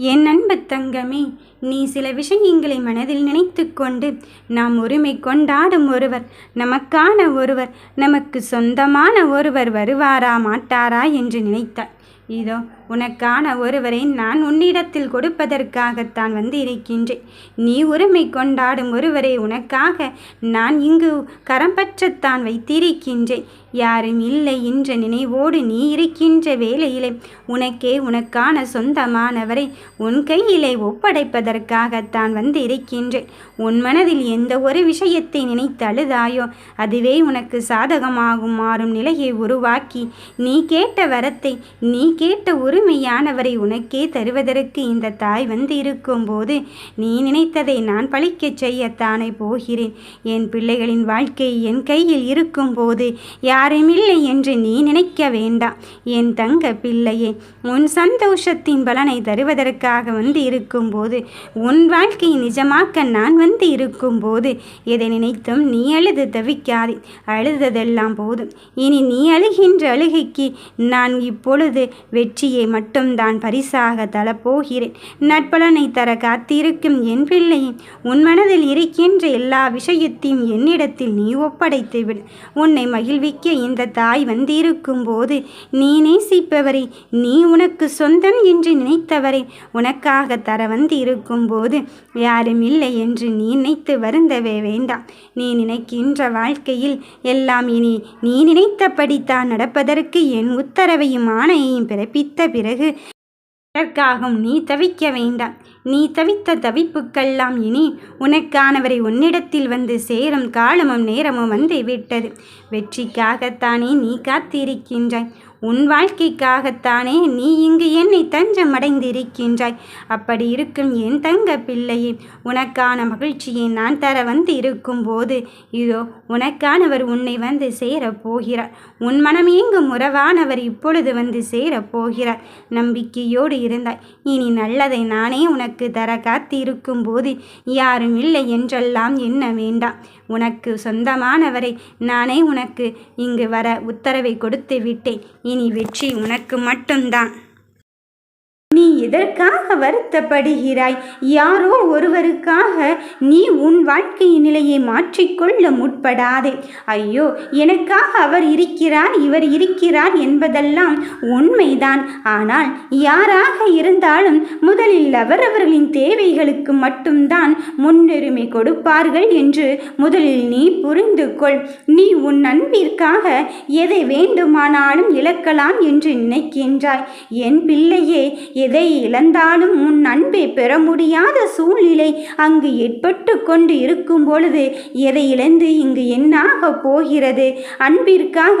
என் அன்பு தங்கமே நீ சில விஷயங்களை மனதில் நினைத்து கொண்டு நாம் உரிமை கொண்டாடும் ஒருவர் நமக்கான ஒருவர் நமக்கு சொந்தமான ஒருவர் வருவாரா மாட்டாரா என்று நினைத்தாய். இதோ உனக்கான ஒருவரை நான் உன்னிடத்தில் கொடுப்பதற்காகத்தான் வந்து இருக்கின்றேன் நீ உரிமை கொண்டாடும் ஒருவரை உனக்காக நான் இங்கு கரம்பற்றத்தான் வைத்திருக்கின்றேன். யாரும் இல்லை என்ற நினைவோடு நீ இருக்கின்ற வேளையிலே உனக்கே உனக்கான சொந்தமானவரை உன் கையிலே ஒப்படைப்பதற்காகத்தான் வந்து இருக்கின்றேன் உன் மனதில் எந்த ஒரு விஷயத்தை நினைத்து அழுதாயோ அதுவே உனக்கு சாதகமாகும் மாறும் நிலையை உருவாக்கி நீ கேட்ட வரத்தை நீ கேட்ட உரிமையானவரை உனக்கே தருவதற்கு இந்த தாய் வந்து இருக்கும்போது நீ நினைத்ததை நான் பழிக்கச் செய்யத்தானே போகிறேன். என் பிள்ளைகளின் வாழ்க்கை என் கையில் இருக்கும்போது யாருமில்லை என்று நீ நினைக்க வேண்டாம். என் தங்க பிள்ளையே உன் சந்தோஷத்தின் பலனை தருவதற்காக வந்து இருக்கும்போது உன் வாழ்க்கையை நிஜமாக்க நான் வந்து இருக்கும்போது எதை நினைத்தும் நீ அழுது தவிக்காதே. அழுததெல்லாம் போதும். இனி நீ அழுகின்ற அழுகைக்கு நான் இப்பொழுது வெற்றியை மட்டும்தான் பரிசாக தரப்போகிறேன். நட்பலனை தர காத்திருக்கும் என் பிள்ளையின் உன் மனதில் இருக்கின்ற எல்லா விஷயத்தையும் என்னிடத்தில் நீ ஒப்படைத்து விடு. உன்னை மகிழ்விக்க இந்த தாய் வந்திருக்கும் போது நீ நேசிப்பவரை நீ உனக்கு சொந்தம் என்று நினைத்தவரை உனக்காக தர வந்து போது யாரும் இல்லை என்று நீ நினைத்து வருந்தவே வேண்டாம். நீ நினைக்கின்ற வாழ்க்கையில் எல்லாம் இனி நீ நினைத்தபடித்தான் நடப்பதற்கு என் உத்தரவையும் ஆணையையும் பிறப்பித்த பிறகு இதற்காகவும் நீ தவிக்க வேண்டாம். நீ தவித்த தவிப்புக்கெல்லாம் இனி உனக்கானவரை உன்னிடத்தில் வந்து சேரும் காலமும் நேரமும் வந்து விட்டது வெற்றிக்காகத்தானே நீ காத்திருக்கின்றாய். உன் வாழ்க்கைக்காகத்தானே நீ இங்கு என்னை தஞ்சம் அடைந்திருக்கின்றாய் அப்படி இருக்கும் என் தங்க பிள்ளையே உனக்கான மகிழ்ச்சியை நான் தர வந்து இருக்கும்போது இதோ உனக்கானவர் உன்னை வந்து சேரப்போகிறார். உன் மனம் எங்கும் உறவானவர் இப்பொழுது வந்து சேரப் போகிறார் நம்பிக்கையோடு இருந்தாய். இனி நல்லதை நானே உனக்கு தர காத்திருக்கும் போது யாரும் இல்லை என்றெல்லாம் எண்ண வேண்டாம். உனக்கு சொந்தமானவரை நானே உனக்கு இங்கு வர உத்தரவை கொடுத்து விட்டேன். இனி வெற்றி உனக்கு மட்டும்தான். நீ எதற்காக வருத்தப்படுகிறாய்? யாரோ ஒருவருக்காக நீ உன் வாழ்க்கை நிலையை மாற்றிக்கொள்ள முற்படாதே. ஐயோ எனக்காக அவர் இருக்கிறார் இவர் இருக்கிறார் என்பதெல்லாம் உண்மைதான். ஆனால் யாராக இருந்தாலும் முதலில் அவரவர்களின் தேவைகளுக்கு மட்டும்தான் முன்னுரிமை கொடுப்பார்கள் என்று முதலில் நீ புரிந்து கொள் நீ உன் அன்பிற்காக எதை வேண்டுமானாலும் இழக்கலாம் என்று நினைக்கின்றாய். என் பிள்ளையே எதை இழந்தாலும் உன் அன்பை பெற முடியாத சூழ்நிலை அங்கு ஏற்பட்டு கொண்டு இருக்கும் பொழுது எதை இழந்து இங்கு என்னாக போகிறது? அன்பிற்காக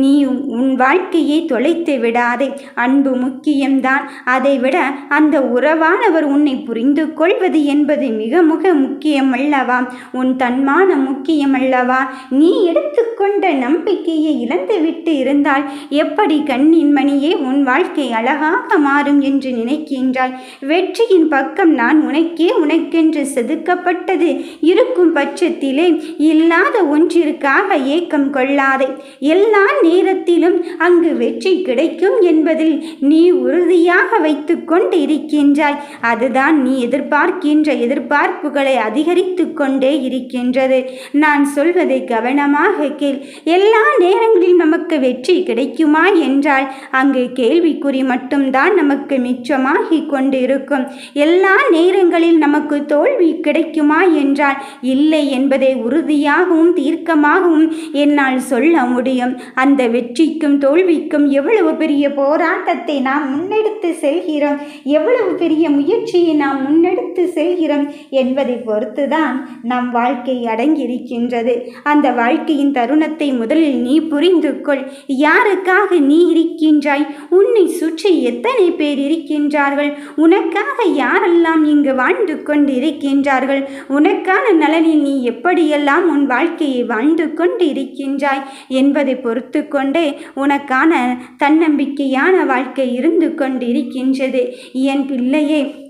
நீ உன் வாழ்க்கையை தொலைத்து விடாதே. அன்பு முக்கியம்தான். அதைவிட அந்த உறவானவர் உன்னை புரிந்து கொள்வது என்பது மிக மிக முக்கியமல்லவா? உன் தன்மானம் முக்கியமல்லவா? நீ எடுத்துக்கொண்ட நம்பிக்கையை இழந்துவிட்டு இருந்தால் எப்படி கண்ணின் மணியே உன் வாழ்க்கை அழகாக மாறும் என்று என்று நினைக்கின்றாய். வெற்றியின் பக்கம் நான் உனக்கே உனக்கென்று செதுக்கப்பட்டது இருக்கும் பட்சத்திலே இல்லாத ஒன்றிற்காக ஏக்கம் கொள்ளாதே. எல்லா நேரத்திலும் அங்கு வெற்றி கிடைக்கும் என்பதில் நீ உறுதியாக வைத்து கொண்டு இருக்கின்றாய் அதுதான் நீ எதிர்பார்க்கின்ற எதிர்பார்ப்புகளை அதிகரித்து கொண்டே இருக்கின்றது. நான் சொல்வதை கவனமாக கேள். எல்லா நேரங்களிலும் நமக்கு வெற்றி கிடைக்குமா என்றால் அங்கு கேள்விக்குறி மட்டும்தான் நமக்கு மிக மிச்சமாகி கொண்டிருக்கும். எல்லா நேரங்களில் நமக்கு தோல்வி கிடைக்குமா என்றால் இல்லை என்பதை உறுதியாகவும் தீர்க்கமாகவும் என்னால் சொல்ல முடியும். அந்த வெற்றிக்கும் தோல்விக்கும் எவ்வளவு பெரிய போராட்டத்தை நாம் முன்னெடுத்து செல்கிறோம் எவ்வளவு பெரிய முயற்சியை நாம் முன்னெடுத்து செல்கிறோம் என்பதை பொறுத்துதான் நம் வாழ்க்கை அடங்கியிருக்கின்றது. அந்த வாழ்க்கையின் தருணத்தை முதலில் நீ புரிந்து கொள் யாருக்காக நீ இருக்கின்றாய்? உன்னை சுற்றி எத்தனை பேர் இருக்கின்றார்கள் உனக்காக யாரெல்லாம் இங்கு வாழ்ந்து கொண்டிருக்கின்றார்கள்? உனக்கான நலனில் நீ எப்படியெல்லாம் உன் வாழ்க்கையை வாழ்ந்து கொண்டு இருக்கின்றாய் என்பதை பொறுத்து கொண்டே உனக்கான தன்னம்பிக்கையான வாழ்க்கை இருந்து கொண்டு இருக்கின்றது என் பிள்ளையே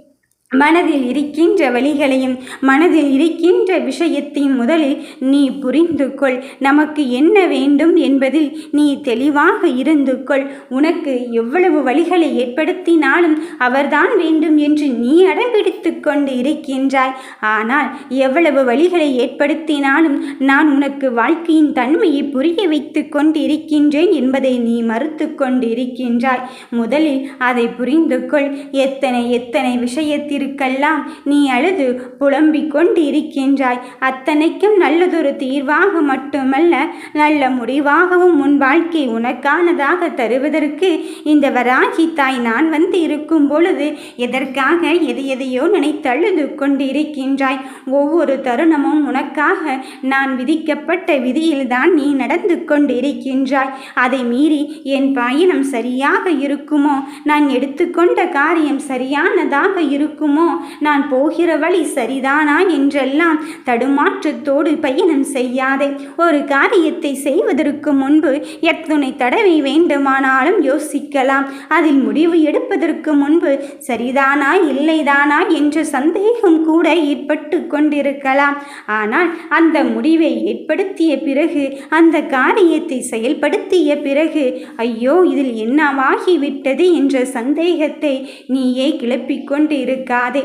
மனதில் இருக்கின்ற வழிகளையும் மனதில் இருக்கின்ற விஷயத்தையும் முதலில் நீ புரிந்து கொள். நமக்கு என்ன வேண்டும் என்பதில் நீ தெளிவாக இருந்து கொள். உனக்கு எவ்வளவு வழிகளை ஏற்படுத்தினாலும் அவர்தான் வேண்டும் என்று நீ அடம்பிடித்து கொண்டு இருக்கின்றாய். ஆனால் எவ்வளவு வழிகளை ஏற்படுத்தினாலும் நான் உனக்கு வாழ்க்கையின் தன்மையை புரிய வைத்து கொண்டு இருக்கின்றேன் என்பதை நீ மறுத்து கொண்டு இருக்கின்றாய் முதலில் அதை புரிந்து கொள். எத்தனை எத்தனை விஷயத்திற்கு இதற்கெல்லாம் நீ அழுது புலம்பிக் கொண்டு இருக்கின்றாய் அத்தனைக்கும் நல்லதொரு தீர்வாக மட்டுமல்ல நல்ல முடிவாகவும் உன் வாழ்க்கை உனக்கானதாக தருவதற்கு இந்த வராகி தாய் நான் வந்து இருக்கும் பொழுது எதற்காக எது எதையோ நினைத்தழுது கொண்டு இருக்கின்றாய் ஒவ்வொரு தருணமும் உனக்காக நான் விதிக்கப்பட்ட விதியில்தான் நீ நடந்து கொண்டு இருக்கின்றாய் அதை மீறி என் பயணம் சரியாக இருக்குமோ? நான் எடுத்துக்கொண்ட காரியம் சரியானதாக இருக்குமோ? இருக்குமோ நான் போகிற வழி சரிதானா என்றெல்லாம் தடுமாற்றத்தோடு பயணம் செய்யாதே. ஒரு காரியத்தை செய்வதற்கு முன்பு எத்துணை தடவை வேண்டுமானாலும் யோசிக்கலாம். அதில் முடிவு எடுப்பதற்கு முன்பு சரிதானா இல்லைதானா என்ற சந்தேகம் கூட ஏற்பட்டு கொண்டிருக்கலாம். ஆனால் அந்த முடிவை ஏற்படுத்திய பிறகு அந்த காரியத்தை செயல்படுத்திய பிறகு ஐயோ இதில் என்னவாகிவிட்டது என்ற சந்தேகத்தை நீயே கிளப்பிக் இருக்க காதே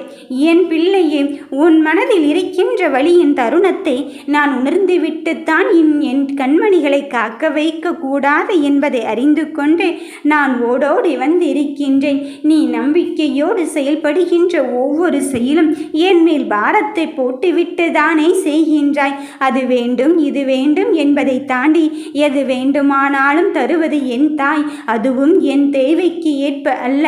என் பிள்ளையே உன் மனதில் இருக்கின்ற வழியின் தருணத்தை நான் உணர்ந்துவிட்டுத்தான் இன் என் கண்மணிகளை காக்க வைக்க கூடாது என்பதை அறிந்து கொண்டு நான் ஓடோடி வந்து இருக்கின்றேன் நீ நம்பிக்கையோடு செயல்படுகின்ற ஒவ்வொரு செயலும் என் மேல் பாரத்தை போட்டுவிட்டு தானே செய்கின்றாய். அது வேண்டும் இது வேண்டும் என்பதை தாண்டி எது வேண்டுமானாலும் தருவது என் தாய். அதுவும் என் தேவைக்கு ஏற்ப அல்ல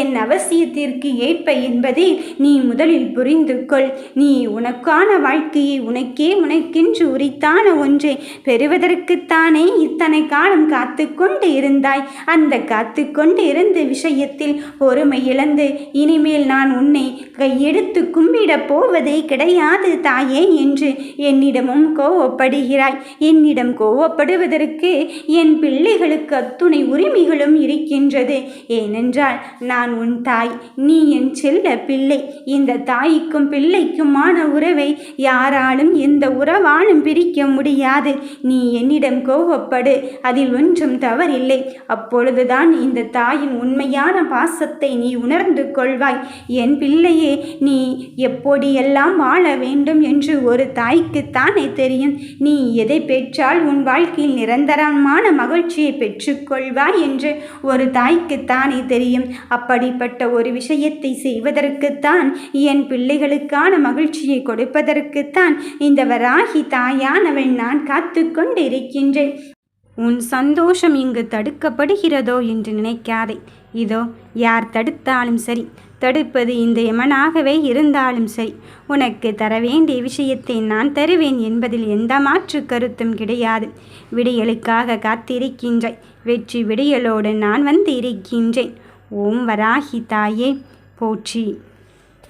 என் அவசியத்திற்கு ஏற்ப என்பது நீ முதலில் புரிந்து கொள். நீ உனக்கான வாழ்க்கையை உனக்கே உனக்கென்று உரித்தான ஒன்றை பெறுவதற்குத்தானே இத்தனை காலம் காத்து கொண்டு இருந்தாய். அந்த காத்து கொண்டு இருந்த விஷயத்தில் பொறுமை இழந்து இனிமேல் நான் உன்னை கையெடுத்து கும்பிடப் போவதே கிடையாது தாயே என்று என்னிடமும் கோவப்படுகிறாய். என்னிடம் கோவப்படுவதற்கு என் பிள்ளைகளுக்கு அத்துணை உரிமைகளும் இருக்கின்றது. ஏனென்றால் நான் உன் தாய். நீ என் செல்ல பிள்ளை. இந்த தாய்க்கும் பிள்ளைக்குமான உறவை யாராலும் எந்த உறவாலும் பிரிக்க முடியாது. நீ என்னிடம் கோபப்படு அதில் ஒன்றும் தவறில்லை. அப்பொழுதுதான் இந்த தாயின் உண்மையான பாசத்தை நீ உணர்ந்து கொள்வாய். என் பிள்ளையே நீ எப்படியெல்லாம் வாழ வேண்டும் என்று ஒரு தாய்க்குத்தானே தெரியும். நீ எதை பெற்றால் உன் வாழ்க்கையில் நிரந்தரமான மகிழ்ச்சியை பெற்றுக்கொள்வாய் என்று ஒரு தாய்க்குத்தானே தெரியும். அப்படிப்பட்ட ஒரு விஷயத்தை செய்வதற்கு கொடுப்பதற்குத்தான் என் பிள்ளைகளுக்கான மகிழ்ச்சியை கொடுப்பதற்குத்தான் இந்த வராகி தாயானவள் நான் காத்து கொண்டிருக்கின்றேன். உன் சந்தோஷம் இங்கு தடுக்கப்படுகிறதோ என்று நினைக்காதே. இதோ யார் தடுத்தாலும் சரி தடுப்பது இந்த எமனாகவே இருந்தாலும் சரி உனக்கு தர வேண்டிய விஷயத்தை நான் தருவேன் என்பதில் எந்த மாற்று கருத்தும் கிடையாது. விடியலுக்காக காத்திருக்கின்றாய். வெற்றி விடியலோடு நான் வந்து இருக்கின்றேன். ஓம் வராகி தாயே போற்றி.